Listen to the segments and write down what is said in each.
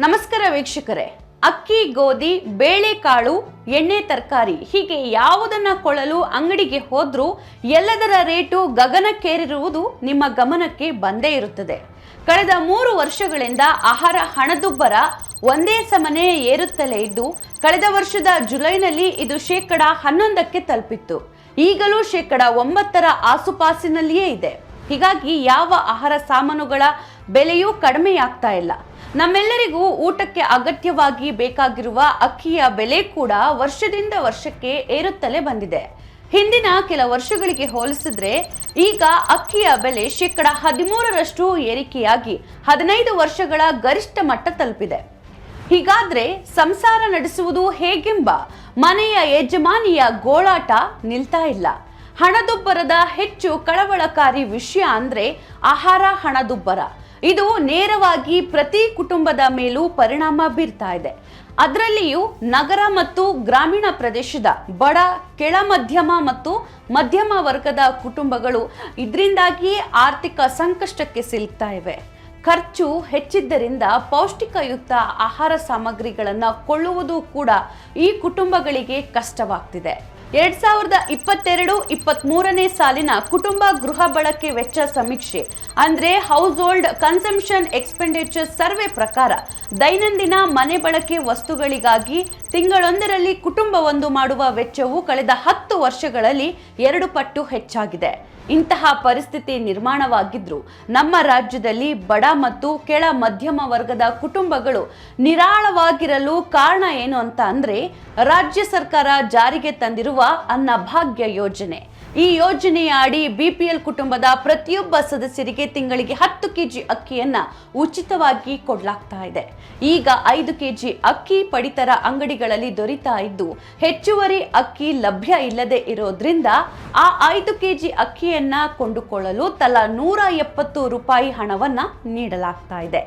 ನಮಸ್ಕಾರ ವೀಕ್ಷಕರೇ. ಅಕ್ಕಿ, ಗೋಧಿ, ಬೇಳೆಕಾಳು, ಎಣ್ಣೆ, ತರಕಾರಿ ಹೀಗೆ ಯಾವುದನ್ನ ಕೊಳ್ಳಲು ಅಂಗಡಿಗೆ ಹೋದ್ರೂ ಎಲ್ಲದರ ರೇಟು ಗಗನಕ್ಕೇರಿರುವುದು ನಿಮ್ಮ ಗಮನಕ್ಕೆ ಬಂದೇ ಇರುತ್ತದೆ. ಕಳೆದ ಮೂರು ವರ್ಷಗಳಿಂದ ಆಹಾರ ಹಣದುಬ್ಬರ ಒಂದೇ ಸಮನೆ ಏರುತ್ತಲೇ ಇದ್ದು, ಕಳೆದ ವರ್ಷದ ಜುಲೈನಲ್ಲಿ ಇದು ಶೇಕಡ ಹನ್ನೊಂದಕ್ಕೆ ತಲುಪಿತ್ತು. ಈಗಲೂ ಶೇಕಡ ಒಂಬತ್ತರ ಆಸುಪಾಸಿನಲ್ಲಿಯೇ ಇದೆ. ಹೀಗಾಗಿ ಯಾವ ಆಹಾರ ಸಾಮಾನುಗಳ ಬೆಲೆಯೂ ಕಡಿಮೆಯಾಗ್ತಾ ಇಲ್ಲ. ನಮ್ಮೆಲ್ಲರಿಗೂ ಊಟಕ್ಕೆ ಅಗತ್ಯವಾಗಿ ಬೇಕಾಗಿರುವ ಅಕ್ಕಿಯ ಬೆಲೆ ಕೂಡ ವರ್ಷದಿಂದ ವರ್ಷಕ್ಕೆ ಏರುತ್ತಲೇ ಬಂದಿದೆ. ಹಿಂದಿನ ಕೆಲ ವರ್ಷಗಳಿಗೆ ಹೋಲಿಸಿದ್ರೆ ಈಗ ಅಕ್ಕಿಯ ಬೆಲೆ ಶೇಕಡ ಹದಿಮೂರರಷ್ಟು ಏರಿಕೆಯಾಗಿ ಹದಿನೈದು ವರ್ಷಗಳ ಗರಿಷ್ಠ ಮಟ್ಟ ತಲುಪಿದೆ. ಹೀಗಾದ್ರೆ ಸಂಸಾರ ನಡೆಸುವುದು ಹೇಗೆಂಬ ಮನೆಯ ಯಜಮಾನಿಯ ಗೋಳಾಟ ನಿಲ್ತಾ ಇಲ್ಲ. ಹಣದುಬ್ಬರದ ಹೆಚ್ಚು ಕಳವಳಕಾರಿ ವಿಷಯ ಅಂದ್ರೆ ಆಹಾರ ಹಣದುಬ್ಬರ. ಇದು ನೇರವಾಗಿ ಪ್ರತಿ ಕುಟುಂಬದ ಮೇಲೂ ಪರಿಣಾಮ ಬೀರ್ತಾ ಇದೆ. ಅದರಲ್ಲಿಯೂ ನಗರ ಮತ್ತು ಗ್ರಾಮೀಣ ಪ್ರದೇಶದ ಬಡ, ಕೆಳ ಮಧ್ಯಮ ಮತ್ತು ಮಧ್ಯಮ ವರ್ಗದ ಕುಟುಂಬಗಳು ಇದರಿಂದಾಗಿಯೇ ಆರ್ಥಿಕ ಸಂಕಷ್ಟಕ್ಕೆ ಸಿಲುಕ್ತಾ ಇವೆ. ಖರ್ಚು ಹೆಚ್ಚಿದ್ದರಿಂದ ಪೌಷ್ಟಿಕಯುಕ್ತ ಆಹಾರ ಸಾಮಗ್ರಿಗಳನ್ನು ಕೊಳ್ಳುವುದು ಕೂಡ ಈ ಕುಟುಂಬಗಳಿಗೆ ಕಷ್ಟವಾಗ್ತಿದೆ. ಎರಡ್ ಸಾವಿರದ ಇಪ್ಪತ್ತೆರಡು ಇಪ್ಪತ್ತ್ ಮೂರನೇ ಸಾಲಿನ ಕುಟುಂಬ ಗೃಹ ಬಳಕೆ ವೆಚ್ಚ ಸಮೀಕ್ಷೆ. ಅಂದ್ರೆ household consumption expenditure survey ಪ್ರಕಾರ ದೈನಂದಿನ ಮನೆ ಬಳಕೆ ವಸ್ತುಗಳಿಗಾಗಿ ತಿಂಗಳೊಂದರಲ್ಲಿ ಕುಟುಂಬವೊಂದು ಮಾಡುವ ವೆಚ್ಚವು ಕಳೆದ ಹತ್ತು ವರ್ಷಗಳಲ್ಲಿ ಎರಡು ಪಟ್ಟು ಹೆಚ್ಚಾಗಿದೆ. ಇಂತಹ ಪರಿಸ್ಥಿತಿ ನಿರ್ಮಾಣವಾಗಿದ್ರು ನಮ್ಮ ರಾಜ್ಯದಲ್ಲಿ ಬಡ ಮತ್ತು ಕೆಳ ಮಧ್ಯಮ ವರ್ಗದ ಕುಟುಂಬಗಳು ನಿರಾಳವಾಗಿರಲು ಕಾರಣ ಏನು ಅಂತ ಅಂದ್ರೆ ರಾಜ್ಯ ಸರ್ಕಾರ ಜಾರಿಗೆ ತಂದಿರುವ ಅನ್ನಭಾಗ್ಯ ಯೋಜನೆ. ಈ ಯೋಜನೆಯ ಅಡಿ ಬಿಪಿಎಲ್ ಕುಟುಂಬದ ಪ್ರತಿಯೊಬ್ಬ ಸದಸ್ಯರಿಗೆ ತಿಂಗಳಿಗೆ ಹತ್ತು ಕೆಜಿ ಅಕ್ಕಿಯನ್ನ ಉಚಿತವಾಗಿ ಕೊಡಲಾಗ್ತಾ ಇದೆ. ಈಗ ಐದು ಕೆಜಿ ಅಕ್ಕಿ ಪಡಿತರ ಅಂಗಡಿಗಳಲ್ಲಿ ದೊರೀತಾ ಇದ್ದು, ಹೆಚ್ಚುವರಿ ಅಕ್ಕಿ ಲಭ್ಯ ಇಲ್ಲದೆ ಇರೋದ್ರಿಂದ ಆ ಐದು ಕೆಜಿ ಅಕ್ಕಿಯನ್ನ ಕೊಂಡುಕೊಳ್ಳಲು ತಲಾ ನೂರ ಎಪ್ಪತ್ತು ರೂಪಾಯಿ ಹಣವನ್ನ ನೀಡಲಾಗ್ತಾ ಇದೆ.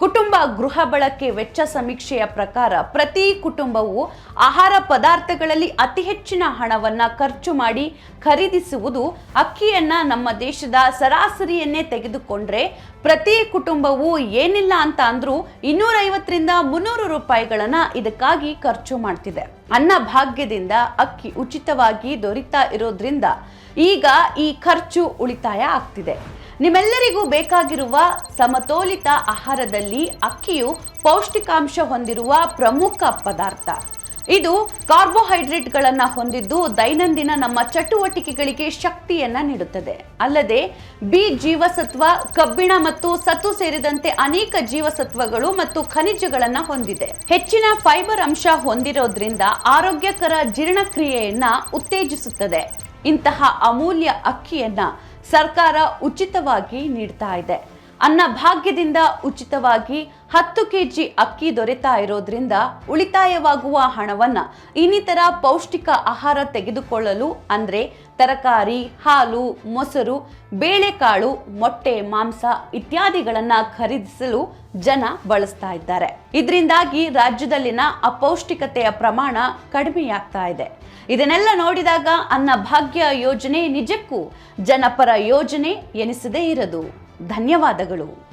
ಕುಟುಂಬ ಗೃಹ ಬಳಕೆ ವೆಚ್ಚ ಸಮೀಕ್ಷೆಯ ಪ್ರಕಾರ ಪ್ರತಿ ಕುಟುಂಬವು ಆಹಾರ ಪದಾರ್ಥಗಳಲ್ಲಿ ಅತಿ ಹೆಚ್ಚಿನ ಹಣವನ್ನ ಖರ್ಚು ಮಾಡಿ ಖರೀದಿಸುವುದು ಅಕ್ಕಿಯನ್ನ ನಮ್ಮ ದೇಶದ ಸರಾಸರಿಯನ್ನೇ ತೆಗೆದುಕೊಂಡ್ರೆ ಪ್ರತಿ ಕುಟುಂಬವು ಏನಿಲ್ಲ ಅಂತ ಅಂದ್ರೂ ಇನ್ನೂರೈವತ್ತರಿಂದ ಮುನ್ನೂರು ರೂಪಾಯಿಗಳನ್ನ ಇದಕ್ಕಾಗಿ ಖರ್ಚು ಮಾಡ್ತಿದೆ. ಅನ್ನ ಭಾಗ್ಯದಿಂದ ಅಕ್ಕಿ ಉಚಿತವಾಗಿ ದೊರೀತಾ ಇರೋದ್ರಿಂದ ಈಗ ಈ ಖರ್ಚು ಉಳಿತಾಯ ಆಗ್ತಿದೆ. ನಿಮ್ಮೆಲ್ಲರಿಗೂ ಬೇಕಾಗಿರುವ ಸಮತೋಲಿತ ಆಹಾರದಲ್ಲಿ ಅಕ್ಕಿಯು ಪೌಷ್ಟಿಕಾಂಶ ಹೊಂದಿರುವ ಪ್ರಮುಖ ಪದಾರ್ಥ. ಇದು ಕಾರ್ಬೋಹೈಡ್ರೇಟ್ಗಳನ್ನು ಹೊಂದಿದ್ದು ದೈನಂದಿನ ನಮ್ಮ ಚಟುವಟಿಕೆಗಳಿಗೆ ಶಕ್ತಿಯನ್ನು ನೀಡುತ್ತದೆ. ಅಲ್ಲದೆ ಬಿ ಜೀವಸತ್ವ, ಕಬ್ಬಿಣ ಮತ್ತು ಸತು ಸೇರಿದಂತೆ ಅನೇಕ ಜೀವಸತ್ವಗಳು ಮತ್ತು ಖನಿಜಗಳನ್ನು ಹೊಂದಿದೆ. ಹೆಚ್ಚಿನ ಫೈಬರ್ ಅಂಶ ಹೊಂದಿರೋದ್ರಿಂದ ಆರೋಗ್ಯಕರ ಜೀರ್ಣಕ್ರಿಯೆಯನ್ನು ಉತ್ತೇಜಿಸುತ್ತದೆ. ಇಂತಹ ಅಮೂಲ್ಯ ಅಕ್ಕಿಯನ್ನ ಸರ್ಕಾರ ಉಚಿತವಾಗಿ ನೀಡ್ತಾ ಇದೆ. ಅನ್ನ ಭಾಗ್ಯದಿಂದ ಉಚಿತವಾಗಿ ಹತ್ತು ಕೆಜಿ ಅಕ್ಕಿ ದೊರೆತಾ ಇರೋದ್ರಿಂದ ಉಳಿತಾಯವಾಗುವ ಹಣವನ್ನು ಇನ್ನಿತರ ಪೌಷ್ಟಿಕ ಆಹಾರ ತೆಗೆದುಕೊಳ್ಳಲು ಅಂದರೆ ತರಕಾರಿ, ಹಾಲು, ಮೊಸರು, ಬೇಳೆಕಾಳು, ಮೊಟ್ಟೆ, ಮಾಂಸ ಇತ್ಯಾದಿಗಳನ್ನು ಖರೀದಿಸಲು ಜನ ಬಳಸ್ತಾ ಇದ್ದಾರೆ. ಇದರಿಂದಾಗಿ ರಾಜ್ಯದಲ್ಲಿನ ಅಪೌಷ್ಟಿಕತೆಯ ಪ್ರಮಾಣ ಕಡಿಮೆಯಾಗ್ತಾ ಇದೆ. ಇದನ್ನೆಲ್ಲ ನೋಡಿದಾಗ ಅನ್ನ ಭಾಗ್ಯ ಯೋಜನೆ ನಿಜಕ್ಕೂ ಜನಪರ ಯೋಜನೆ ಎನಿಸದೇ ಇರದು. ಧನ್ಯವಾದಗಳು.